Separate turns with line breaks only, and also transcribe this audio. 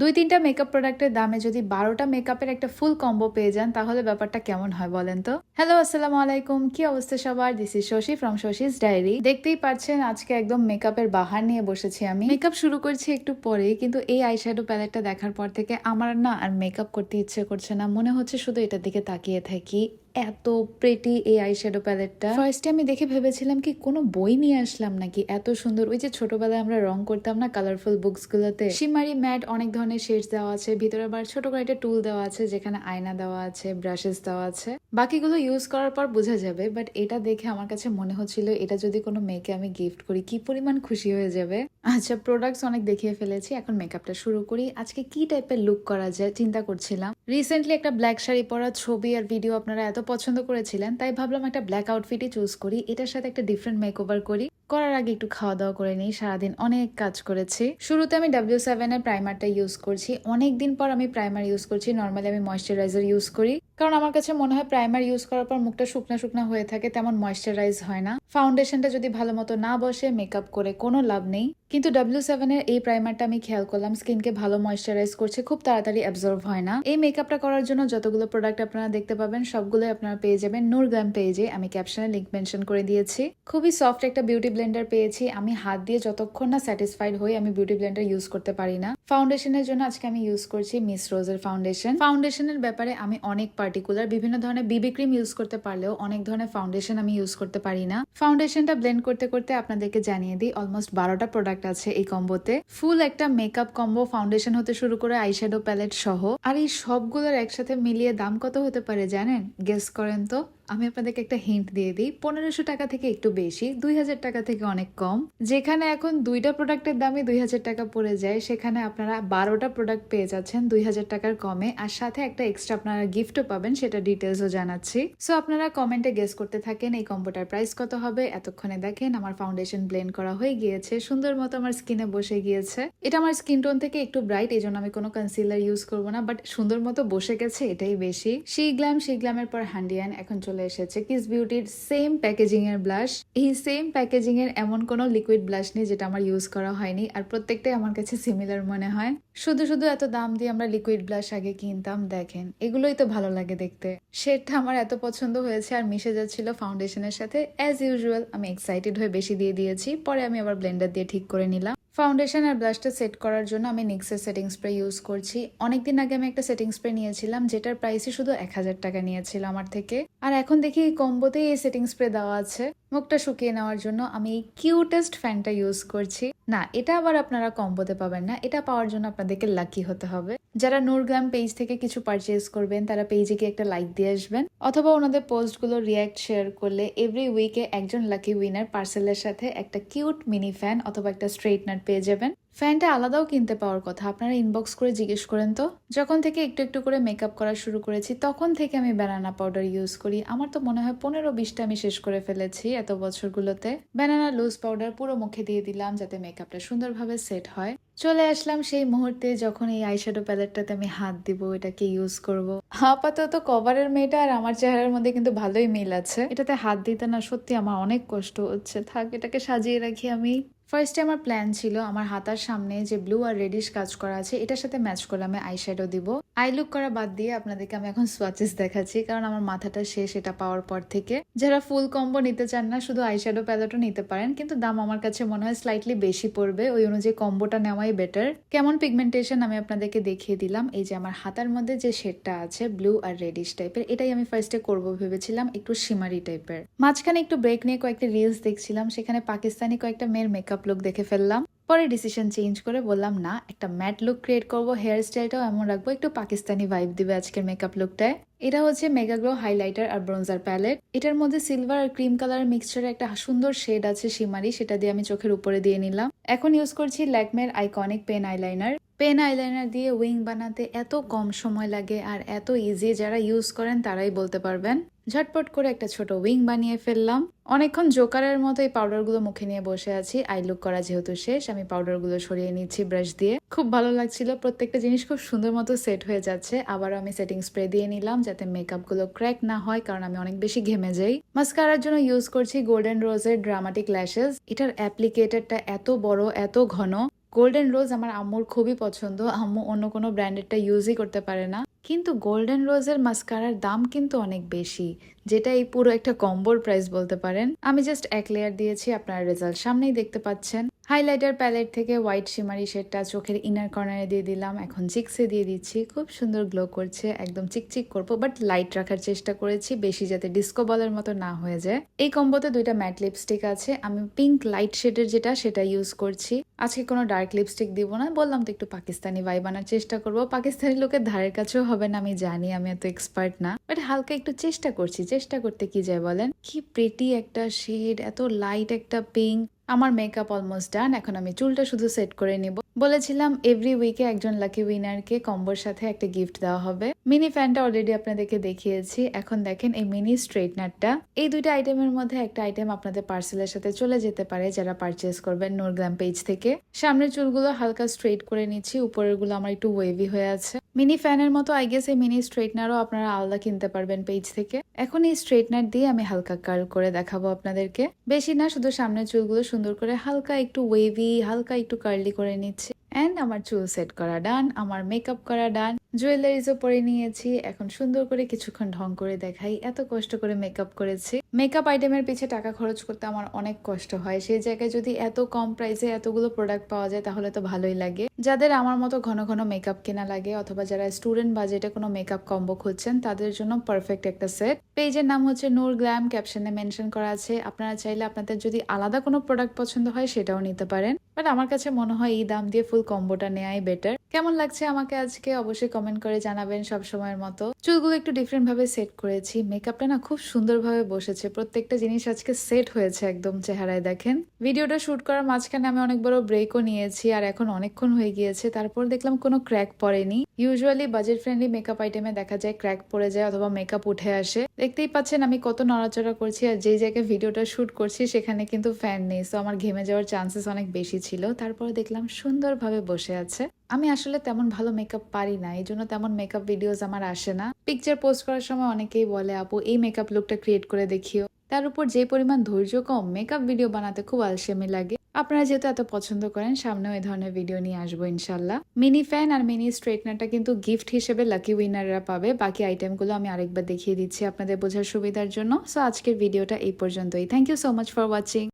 দুই তিনটা মেকআপ প্রোডাক্টের দামে যদি বারোটা মেকআপের একটা ফুল কম্বো পেয়ে যান, তাহলে ব্যাপারটা কেমন হয় বলেন তো? হ্যালো আসসালামু আলাইকুম। কি অবস্থা সবার? This is Shashi from Shashi's diary দেখতেই পাচ্ছেন, আজকে একদম মেকআপের বাহার নিয়ে বসেছি আমি। মেকআপ শুরু করছি একটু পরেই, কিন্তু এই আইশ্যাডো প্যালেটটা দেখার পর থেকে আমার না আর মেকআপ করতে ইচ্ছে করছে না। মনে হচ্ছে শুধু এটার দিকে তাকিয়ে থাকি। এত প্রেটি এই আই শ্যাডো প্যালেটটা ফার্স্টে আমি দেখে ভেবেছিলাম কি কোনো বই নিয়ে আসলাম নাকি? এত সুন্দর। ওই যে ছোটবেলায় আমরা রং করতাম না কালারফুল বুকস গুলোতে সিমারি ম্যাট অনেক ধরনের শেডস দেওয়া আছে। ভিতরে আবার ছোট করে একটা টুল দেওয়া আছে, যেখানে আয়না দেওয়া আছে ব্রাশেস দেওয়া আছে। বাকিগুলো ইউজ করার পর বোঝা যাবে বাট এটা দেখে আমার কাছে মনে হচ্ছিল, এটা যদি কোনো মেয়েকে আমি গিফট করি, কি পরিমাণ খুশি হয়ে যাবে? আচ্ছা প্রোডাক্টস অনেক দেখিয়ে ফেলেছি, এখন মেকআপটা শুরু করি। আজকে কি টাইপের লুক করা যায়, চিন্তা করছিলাম। রিসেন্টলি একটা ব্ল্যাক শাড়ি পরা ছবি আর ভিডিও আপনারা এত পছন্দ করেছিলেন, তাই ভাবলাম একটা ব্ল্যাক আউটফিটই চুজ করি। এটার সাথে একটা ডিফারেন্ট মেকওভার করি। করার আগে একটু খাওয়া দাওয়া করে নিই, সারাদিন অনেক কাজ করেছি। শুরুতে আমি ডাব্লিউ সেভেন এর প্রাইমারটা ইউজ করছি। অনেকদিন পর আমি প্রাইমার ইউজ করছি নর্মালি আমি ময়শ্চারাইজার ইউজ করি। কারণ আমার কাছে মনে হয় প্রাইমার ইউজ করার পর মুখটা শুকনো শুকনো হয়ে থাকে, তেমন ময়শ্চারাইজ হয় না। ফাউন্ডেশনটা যদি ভালো মতো না বসে মেকআপ করে, কোনো লাভ নেই। কিন্তু ডাব্লিউ সেভেন এর এই প্রাইমারটা আমি খেয়াল করলাম স্কিনকে ভালো ময়শ্চারাইজ করছে, খুব তাড়াতাড়ি অ্যাবজর্ভ হয় না। এই মেকআপটা করার জন্য যতগুলো প্রোডাক্ট আপনারা দেখতে পাবেন সবগুলো আপনারা পেয়ে যাবেন গ্ল্যাম পেজে আমি ক্যাপশনে লিঙ্ক মেনশন করে দিয়েছি। খুবই সফট একটা বিউটি ব্লেন্ডার পেয়েছি। আমি হাত দিয়ে যতক্ষণ না স্যাটিসফাইড হই, আমি বিউটি ব্লেন্ডার ইউজ করতে পারি না। ফাউন্ডেশনের জন্য আজকে আমি ইউজ করছি মিস রোজের ফাউন্ডেশন ফাউন্ডেশনের ব্যাপারে আমি অনেক পার্টিকুলার বিভিন্ন ধরনের বিবি ক্রিম ইউজ করতে পারলেও অনেক ধরনের ফাউন্ডেশন আমি ইউজ করতে পারি না। ফাউন্ডেশনটা ব্লেন্ড করতে করতে আপনাদেরকে জানিয়ে দিই অলমোস্ট বারোটা প্রোডাক্ট আছে এই কম্বোতে ফুল একটা মেকআপ কম্বো ফাউন্ডেশন হতে শুরু করে আইশ্যাডো প্যালেট সহ। আর এই সবগুলোর একসাথে মিলিয়ে দাম কত হতে পারে জানেন? গেস করেন তো। আমি আপনাদেরকে একটা হিন্ট দিয়ে দিই। পনেরোশো টাকা থেকে একটু বেশি, দুই হাজার টাকা থেকে অনেক কম। যেখানে এখন দুইটা প্রোডাক্টের দামে দুই হাজার টাকা পড়ে যায়, সেখানে আপনারা বারোটা প্রোডাক্ট পেয়ে যাচ্ছেন দুই হাজার টাকার কমে। আর সাথে একটা এক্সট্রা আপনারা গিফটও পাবেন, সেটা ডিটেলসও জানাচ্ছি। সো আপনারা কমেন্টে গেস করতে থাকেন, এই কম্বোটার প্রাইস কত হবে। এতক্ষণে দেখেন, আমার ফাউন্ডেশন ব্লেন্ড করা হয়ে গিয়েছে, সুন্দর মতো আমার স্কিনে বসে গিয়েছে। এটা আমার স্কিন টোন থেকে একটু ব্রাইট এই জন্য আমি কোনো কনসিলার ইউজ করব না বাট সুন্দর মতো বসে গেছে, এটাই বেশি। শি গ্ল্যাম শি গ্ল্যামের পর হ্যান্ডিয়ান এখন চলে এসেছে। কিস বিউটির সেম প্যাকেজিং এর ব্লাশ এই সেম প্যাকেজিং এর এমন কোনো লিকুইড ব্লাশ নেই যেটা আমার ইউজ করা হয়নি। আর প্রত্যেকটাই আমার কাছে সিমিলার মনে হয়। শুধু শুধু এত দাম দিয়ে আমরা লিকুইড ব্লাশ আগে কিনতাম, দেখেন। এগুলোই তো ভালো লাগে দেখতে। শেডটা আমার এত পছন্দ হয়েছে আর মিশে যাচ্ছিল ফাউন্ডেশনের সাথে। অ্যাজ ইউজুয়াল আমি এক্সাইটেড হয়ে বেশি দিয়ে দিয়েছি। পরে আমি আবার ব্লেন্ডার দিয়ে ঠিক করে নিলাম। ফাউন্ডেশন আর ব্লাশটা সেট করার জন্য আমি নিক্সের সেটিং স্প্রে ইউজ করছি। অনেকদিন আগে আমি একটা সেটিং স্প্রে নিয়েছিলাম, যেটার প্রাইসই শুধু এক হাজার টাকা নিয়েছিল আমার থেকে। আর এখন দেখি কম্বোতেই এই সেটিং স্প্রে দেওয়া আছে। মুখটা শুকিয়ে নেওয়ার জন্য আমি এই কিউটেস্ট ফ্যানটা ইউজ করছি। না, এটা আবার আপনারা কম্বোতে পাবেন না। এটা পাওয়ার জন্য আপনাদেরকে লাকি হতে হবে। যারা নূরগ্রাম পেজ থেকে কিছু পারচেজ করবেন, তারা পেজে গিয়ে একটা লাইক দিয়ে আসবেন। অথবা ওনাদের পোস্টগুলো রিয়াক্ট শেয়ার করলে এভরি উইকে একজন লাকি উইনার পার্সেলের সাথে একটা কিউট মিনি ফ্যান অথবা একটা স্ট্রেটনার পেয়ে যাবেন। ফ্যানটা আলাদাও কিনতে পাওয়ার কথা। আপনারা ইনবক্স করে জিজ্ঞেস করেন তো। যখন থেকে একটু একটু করে মেকআপ করা শুরু করেছি, তখন থেকে আমি ব্যানানা পাউডার ইউজ করি। আমার তো মনে হয় পনেরো বিশটা আমি শেষ করে ফেলেছি এত বছরগুলোতে। ব্যানানা লুজ পাউডার পুরো মুখে দিয়ে দিলাম যাতে মেকআপটা সুন্দরভাবে সেট হয়। চলে আসলাম সেই মুহূর্তে যখন এই আইশ্যাডো প্যালেটটাতে আমি হাত দিব, এটাকে ইউজ করব। আপাতত কভারের মেয়েটা আর আমার চেহারার মধ্যে কিন্তু ভালোই মিল আছে। এটাতে হাত দিতে না সত্যি আমার অনেক কষ্ট হচ্ছে। থাক, এটাকে সাজিয়ে রাখি আমি। ফার্স্টে আমার প্ল্যান ছিল আমার হাতার সামনে যে ব্লু আর রেডিশ কাজ করা আছে, এটার সাথে ম্যাচ করে আমি আই শ্যাডো দিব। আই লুক করা বাদ দিয়ে আপনাদেরকে আমি এখন সোয়াচেস দেখাচ্ছি, কারণ আমার মাথাটা শেষ এটা পাওয়ার পর থেকে। যারা ফুল কম্বো নিতে চান না, শুধু আই শ্যাডো প্যালেটও নিতে পারেন, কিন্তু দাম আমার কাছে মনে হয় স্লাইটলি বেশি পড়বে, ওই অনুযায়ী কম্বোটা নেওয়াই বেটার কেমন পিগমেন্টেশন আমি আপনাদেরকে দেখিয়ে দিলাম, এই যে আমার হাতার মধ্যে যে শেডটা আছে ব্লু আর রেডিশ টাইপের এটাই আমি ফার্স্টে করব ভেবেছিলাম, একটু শিমারি টাইপের মাঝখানে একটু ব্রেক নিয়ে কয়েকটা রিলস দেখছিলাম, সেখানে পাকিস্তানি কয়েকটা মেয়ের মেকআপ লুক দেখে ফেললাম। পরে ডিসিশন চেঞ্জ করে বললাম, না, একটা ম্যাট লুক ক্রিয়েট করব হেয়ার স্টাইলটাও এমন রাখব, একটু পাকিস্তানি ভাইব দিবে আজকের মেকআপ লুকটায় এটা হচ্ছে মেগাগ্রো হাইলাইটার আর ব্রোঞ্জার প্যালেট এটার মধ্যে সিলভার আর ক্রিম কালার মিক্সচারে একটা সুন্দর শেড আছে সিমারি সেটা দিয়ে আমি চোখের উপরে দিয়ে নিলাম। এখন ইউজ করছি ল্যাকমের iconic pen eyeliner pen eyeliner দিয়ে উইং বানাতে এত কম সময় লাগে আর এত ইজি যারা ইউজ করেন তারাই বলতে পারবেন। ঝটপট করে একটা ছোট উইং বানিয়ে ফেললাম। অনেকক্ষণ জোকারের মতো এই পাউডারগুলো মুখে নিয়ে বসে আছি। আই লুক করা যেহেতু শেষ, আমি পাউডারগুলো সরিয়ে নিচ্ছি ব্রাশ দিয়ে। খুব ভালো লাগছিল, প্রত্যেকটা জিনিস খুব সুন্দর মতো সেট হয়ে যাচ্ছে। আবার আমি সেটিং স্প্রে দিয়ে নিলাম যাতে মেকআপগুলো ক্র্যাক না হয়, কারণ আমি অনেক বেশি ঘেমে যাই। মাস্কারার জন্য ইউজ করছি গোল্ডেন রোজের ড্রামাটিক ল্যাশেস এটার অ্যাপ্লিকেটারটা এত বড়, এত ঘন। গোল্ডেন রোজ আমার আম্মুর খুবই পছন্দ। আম্মু অন্য কোনো ব্র্যান্ডেডটা ইউজই করতে পারে না। কিন্তু গোল্ডেন রোজের মাস্কারার দাম কিন্তু অনেক বেশি। যেটা এই পুরো একটা কম্বোর প্রাইস বলতে পারেন। আমি জাস্ট এক লেয়ার দিয়েছি, আপনার রেজাল্ট সামনেই দেখতে পাচ্ছেন। হাইলাইটার প্যালেট থেকে হোয়াইট শিমারি শেডটা চোখের ইনার কর্নারে দিয়ে দিলাম। এখন চিক্সে দিয়ে দিচ্ছি। খুব সুন্দর গ্লো করছে, একদম চিকচিক করব বাট লাইট রাখার চেষ্টা করেছি, বেশি যাতে ডিস্কো বলের মতো না হয়ে যায়। এই কম্বোতে দুইটা ম্যাট লিপস্টিক আছে। আমি পিঙ্ক লাইট শেডের যেটা, সেটা ইউজ করছি। আজকে কোনো ডার্ক লিপস্টিক দিব না। বললাম তো একটু পাকিস্তানি ভাই বানার চেষ্টা করব। পাকিস্তানি লোকের ধারের কাছেও হবে না, আমি জানি, আমি এত এক্সপার্ট না। বাট হালকা একটু চেষ্টা করছি চেষ্টা করতে কি যায় বলেন? কি প্রেটি একটা শেড এত লাইট একটা পিঙ্ক আমার মেকআপ অলমোস্ট ডান এখন আমি চুলটা শুধু সেট করে নিব। বলেছিলাম এভরি উইকে একজন লাকি উইনারকে কম্বোর সাথে একটা গিফট দেওয়া হবে। মিনি ফ্যানটা অলরেডি আপনাদেরকে দেখিয়েছি। এখন দেখেন এই মিনি স্ট্রেটনারটা এই দুইটা আইটেমের মধ্যে একটা আইটেম আপনাদের পার্সেলের সাথে চলে যেতে পারে যারা পারচেস করবেন নোরগ্রাম পেজ থেকে। সামনের চুলগুলো হালকা স্ট্রেট করে নিচ্ছি উপরেরগুলো আমার একটু ওয়েভি হয়ে আছে। মিনি ফ্যানের মতো আই গেস এই মিনি স্ট্রেটনারও আপনারা আলাদা কিনতে পারবেন পেজ থেকে। এখন এই স্ট্রেটনার দিয়ে আমি হালকা কার্ল করে দেখাবো আপনাদেরকে। বেশি না, শুধু সামনের চুলগুলো সুন্দর করে হালকা একটু ওয়েভি হালকা একটু কার্লি করে নিচ্ছি। অ্যান্ড আমার চুল সেট করা ডান আমার মেকআপ করা ডান জুয়েলারিজও পরে নিয়েছি। এখন সুন্দর করে কিছুক্ষণ ঢং করে দেখাই, এত কষ্ট করে মেকআপ করেছি। মেকআপ আইটেমের পিছে টাকা খরচ করতে আমার অনেক কষ্ট হয়। সেই জায়গায় যদি এত কম প্রাইসে এতগুলো প্রোডাক্ট পাওয়া যায়, তাহলে তো ভালোই লাগে। যাদের আমার মতো ঘন ঘন মেকআপ কেনা লাগে, অথবা যারা স্টুডেন্ট বাজেটে কোনো মেকআপ কম্বো খুঁজছেন, তাদের জন্য পারফেক্ট একটা সেট পেজের নাম হচ্ছে নূর গ্ল্যাম ক্যাপশনে মেনশন করা আছে। আপনারা চাইলে আপনাদের যদি আলাদা কোনো প্রোডাক্ট পছন্দ হয়, সেটাও নিতে পারেন। বাট আমার কাছে মনে হয় এই দাম দিয়ে ফুল কম্বোটা নেওয়াই বেটার কেমন লাগছে আমাকে আজকে? অবশ্যই কমেন্ট করে জানাবেন সব সময়ের মতো। চুলগুলো একটু ডিফারেন্ট ভাবে সেট করেছি। মেকআপটা না খুব সুন্দরভাবে বসেছে। প্রত্যেকটা জিনিস আজকে সেট হয়েছে একদম চেহারায়, দেখেন। ভিডিওটা শুট করার মাঝখানে আমি অনেক বড় ব্রেকও নিয়েছি আর এখন অনেকক্ষণ হয়ে গিয়েছে। তারপর দেখলাম কোনো ক্র্যাক পড়েনি। ইউজুয়ালি বাজেট ফ্রেন্ডলি মেকআপ আইটেমে দেখা যায় ক্র্যাক পড়ে যায় অথবা মেকআপ উঠে আসে। দেখতেই পাচ্ছেন আমি কত নড়াচড়া করছি আর যেই জায়গায় ভিডিওটা শুট করছি সেখানে কিন্তু ফ্যান নেই। তো আমার ঘেমে যাওয়ার চান্সেস অনেক বেশি ছিল। তারপর দেখলাম সুন্দরভাবে বসে আছে। আমি আসলে তেমন ভালো মেকআপ পারি না এই জন্য তেমন মেকআপ ভিডিওস আমার আসে না। পিকচার পোস্ট করার সময় অনেকেই বলে, আপু, এই মেকআপ লুকটা ক্রিয়েট করে দেখিও। তার উপর যে পরিমাণ ধৈর্য কম মেকআপ ভিডিও বানাতে খুব আলসেমি লাগে। আপনারা যেহেতু এত পছন্দ করেন, সামনেও এই ধরনের ভিডিও নিয়ে আসব ইনশাল্লাহ মিনি ফ্যান আর মিনি স্ট্রেটনারটা কিন্তু গিফট হিসেবে লাকি উইনাররা পাবে। বাকি আইটেমগুলো আমি আরেকবার দেখিয়ে দিচ্ছি আপনাদের বোঝার সুবিধার জন্য। সো আজকের ভিডিওটা এই পর্যন্তই। Thank you so much for watching